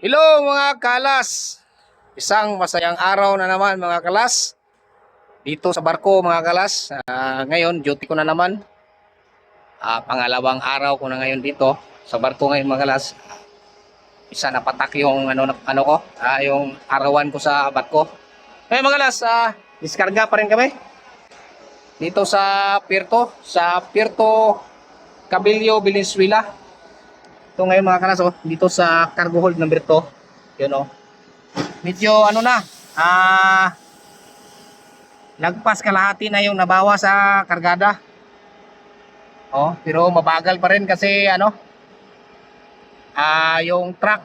Hello mga kalas! Isang masayang araw na naman mga kalas. Dito sa barko mga kalas. Ah, ngayon, duty ko na naman. Ah, pangalawang araw ko na ngayon dito sa barko ngayon mga kalas. Isa napatak yung ano, ano ko, ah, yung arawan ko sa barko. Ngayon mga kalas, ah, diskarga pa rin kami. Dito sa Pirto, sa Pirto Cabillo, Valenzuela. Ito ngayon mga kalas, oh, dito sa cargo hold number 2. Yun oh. Medyo ano na, ah, lagpas kalahati na yung nabawa sa kargada. Oh, pero mabagal pa rin kasi ano, ah, yung truck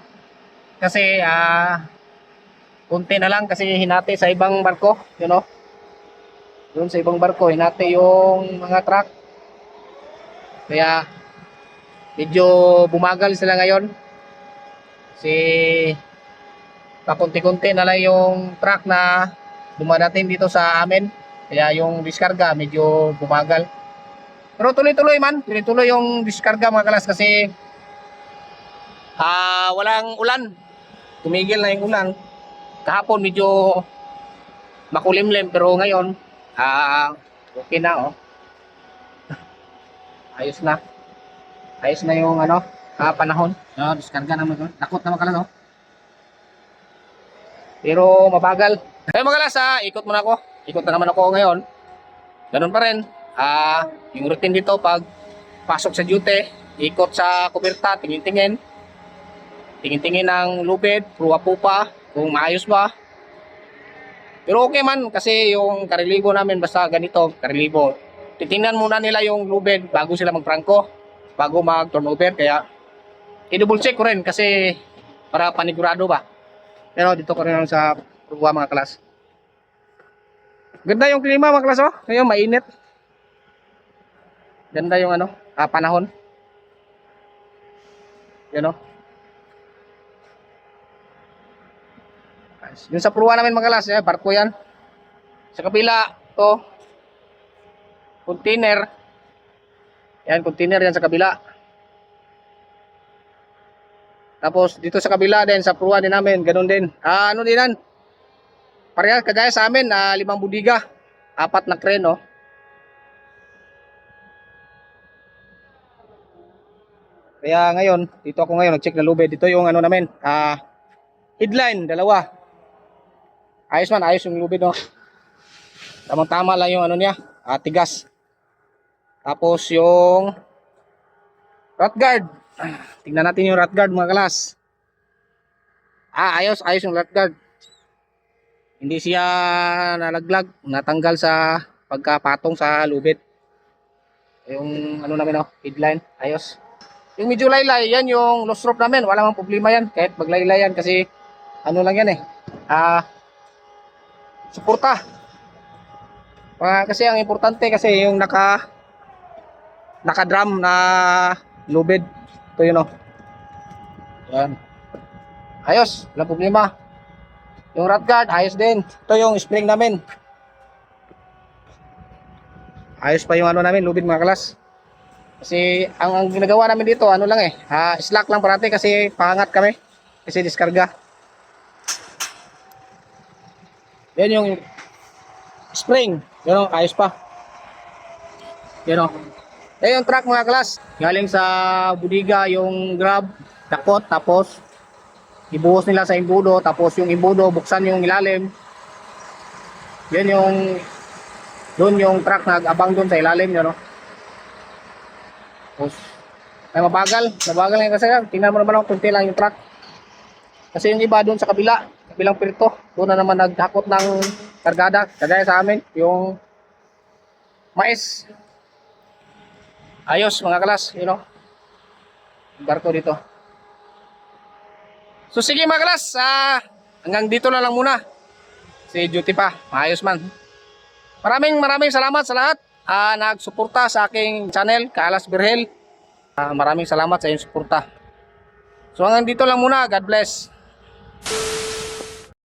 kasi ah, kunti na lang kasi hinati sa ibang barko, you know. Doon sa ibang barko, hinati yung mga truck. Kaya medyo bumagal sila ngayon. Si pakunti-kunti na lang yung truck na dumadating dito sa amin. Kaya yung diskarga medyo bumagal. Pero tuloy-tuloy man, tuloy-tuloy yung diskarga mga kalas kasi ah walang ulan. Tumigil na yung ulan. Kahapon medyo makulimlim pero ngayon ah okay na oh. Ayos na. Ayos na yung ano, ah, panahon. No, diskarga naman ko. Takot naman kala no. Pero mabagal. Kaya magalas ah, ikot muna ako. Ikot na naman ako ngayon. Ganun pa rin. Ah, yung routine dito pag pasok sa duty, ikot sa kuberta, tingin-tingin. Tingin-tingin ng lubid, pruwa pupa, kung maayos ba. Pero okay man kasi yung karilibo namin basta ganito, karilibo. Titingnan muna nila yung lubid bago sila magprangko, bago mag-turnover. Kaya i-double check ko rin kasi para panigurado ba. Pero dito ko rin sa pruwa mga klas. Ganda yung klima mga klas oh. Ngayon mainit. Ganda yung ano, ah, panahon. Yan oh. Yung sa pruwa namin mga klas, eh, barko yan. Sa kabila, to, container. Yan, container yan sa kabila. Tapos dito sa kabila din, sa pruwa din namin, ganun din. Ah, ano din yan? Parehas, kagaya sa amin, ah, limang budiga. Apat na crane, oh. Kaya ngayon, dito ako ngayon, nag-check na lubid. Dito yung ano namin, ah, headline, dalawa. Ayos man, ayos yung lubid, no. Tamang-tama lang yung ano niya, ah, tigas. Tapos yung rat guard. Tingnan natin yung rat guard mga kalas. Ah, ayos, ayos yung rat guard. Hindi siya nalaglag, natanggal sa pagkapatong sa lubid. Yung ano namin oh, headline, ayos. Yung medyo laylay, yan yung lost rope namin, wala mang problema yan. Kahit maglaylay yan kasi ano lang yan eh. Ah, suporta. Ah, kasi ang importante kasi yung naka naka-drum na lubid. Ito yun oh. Yan. Ayos, walang problema. Yung rat guard, ayos din. Ito yung spring namin. Ayos pa yung ano namin, lubid mga kalas. Kasi ang, ang ginagawa namin dito, ano lang eh, ah, slack lang parati kasi pangat kami. Kasi diskarga. Yan yung spring. Yan o, ayos pa. Yan o. Yan yung truck mga klas. Galing sa budiga yung grab, dakot, tapos ibuhos nila sa imbudo, tapos yung imbudo, buksan yung ilalim. Yan yung doon yung truck nag-abang doon sa ilalim, yun o. Tapos, ay mabagal, mabagal nga kasi tingnan mo naman ako, kunti lang yung truck. Kasi yung iba doon sa kabila, kabilang pirto, doon na naman naghakot ng kargada, kagaya sa amin, yung mais. Ayos mga kalas, you know. Barko dito. So sige mga kalas, ah, hanggang dito na lang muna. Si duty pa, maayos man. Maraming maraming salamat sa lahat ah, nagsuporta sa aking channel, Kaalas Birhel. Ah, maraming salamat sa inyong suporta. So hanggang dito lang muna. God bless.